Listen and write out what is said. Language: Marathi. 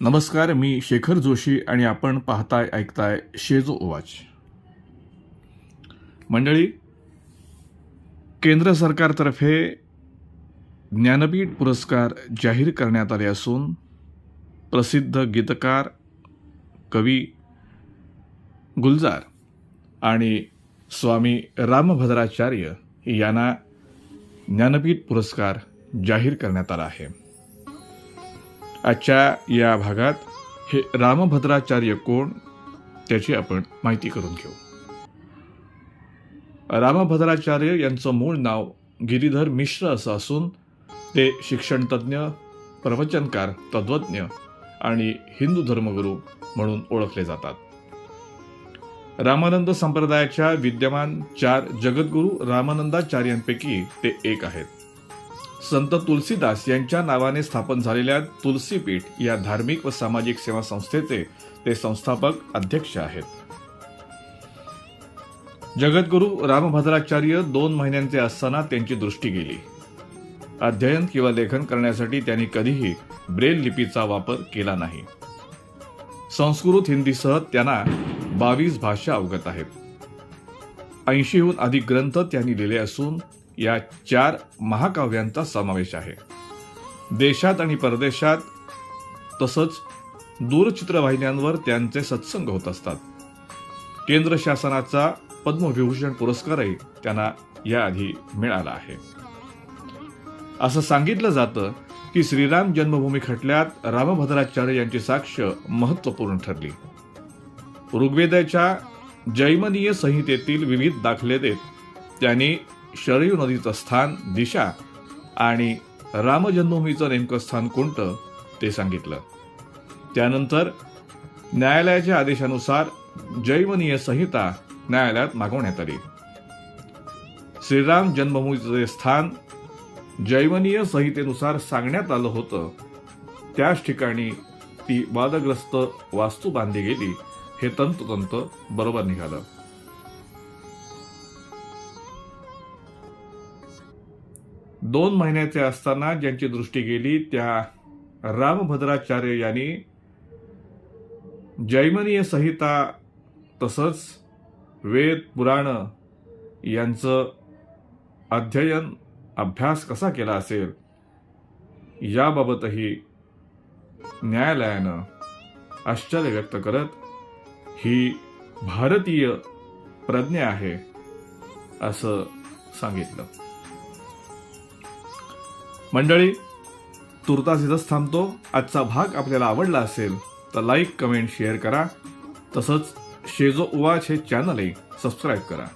नमस्कार मी शेखर जोशी आणि आपण पाहताय ऐकताय शेजो ओवाच. मंडळी केंद्र सरकारतर्फे ज्ञानपीठ पुरस्कार जाहीर करण्यात आले असून प्रसिद्ध गीतकार कवी गुलजार आणि स्वामी रामभद्राचार्य यांना ज्ञानपीठ पुरस्कार जाहीर करण्यात आला आहे. आजच्या या भागात हे रामभद्राचार्य कोण त्याची आपण माहिती करून घेऊ. रामभद्राचार्य यांचं मूळ नाव गिरीधर मिश्र असं असून ते शिक्षणतज्ज्ञ प्रवचनकार तत्वज्ञ आणि हिंदू धर्मगुरू म्हणून ओळखले जातात. रामानंद संप्रदायाच्या विद्यमान चार जगद्गुरू रामानंदाचार्यांपैकी ते एक आहेत. संत तुलसीदास यांच्या नावाने स्थापन झालेल्या तुलसीपीठ या धार्मिक व सामाजिक सेवा संस्थेचे ते संस्थापक अध्यक्ष आहेत. जगद्गुरू रामभद्राचार्य दोन महिन्यांचे असताना त्यांची दृष्टी गेली. अध्ययन किंवा लेखन करण्यासाठी त्यांनी कधीही ब्रेल लिपीचा वापर केला नाही. संस्कृत हिंदीसह त्यांना बावीस भाषा अवगत आहेत. ऐंशीहून अधिक ग्रंथ त्यांनी लिहिले असून या चार महाकाव्यांचा समावेश आहे. देशात आणि परदेशात तसंच दूरचित्रवाहिन्यांवर त्यांचे सत्संग होत असतात. केंद्र शासनाचा पद्मविभूषण पुरस्कारही त्यांना याआधी मिळाला आहे. असं सांगितलं जातं की श्रीराम जन्मभूमी खटल्यात रामभद्राचार्य यांची साक्ष महत्त्वपूर्ण ठरली. ऋग्वेदाच्या जैमनीय संहितेतील विविध दाखले देत त्यांनी शरयू नदीचं स्थान दिशा आणि रामजन्मभूमीचं नेमकं स्थान कोणतं ते सांगितलं. त्यानंतर न्यायालयाच्या आदेशानुसार जैवनीय संहिता न्यायालयात मागवण्यात आली. श्रीराम जन्मभूमीचे स्थान जैवनीय संहितेनुसार सांगण्यात आलं होतं त्याच ठिकाणी ती वादग्रस्त वास्तू बांधली गेली हे तंतोतंत बरोबर निघालं. दोन महिन्याचे असताना ज्यांची दृष्टी गेली त्या रामभद्राचार्य यांनी जैमनीय संहिता तसंच वेद पुराण यांचं अध्ययन अभ्यास कसा केला असेल याबाबतही न्यायालयानं आश्चर्य व्यक्त करत ही भारतीय प्रज्ञा आहे असं सांगितलं. मंडळी तुर्तास इथंच थांबतो. आजचा भाग आपल्याला आवडला असेल तर लाईक कमेंट शेअर करा. तसंच शेजो उवाच हे चॅनलही सबस्क्राईब करा.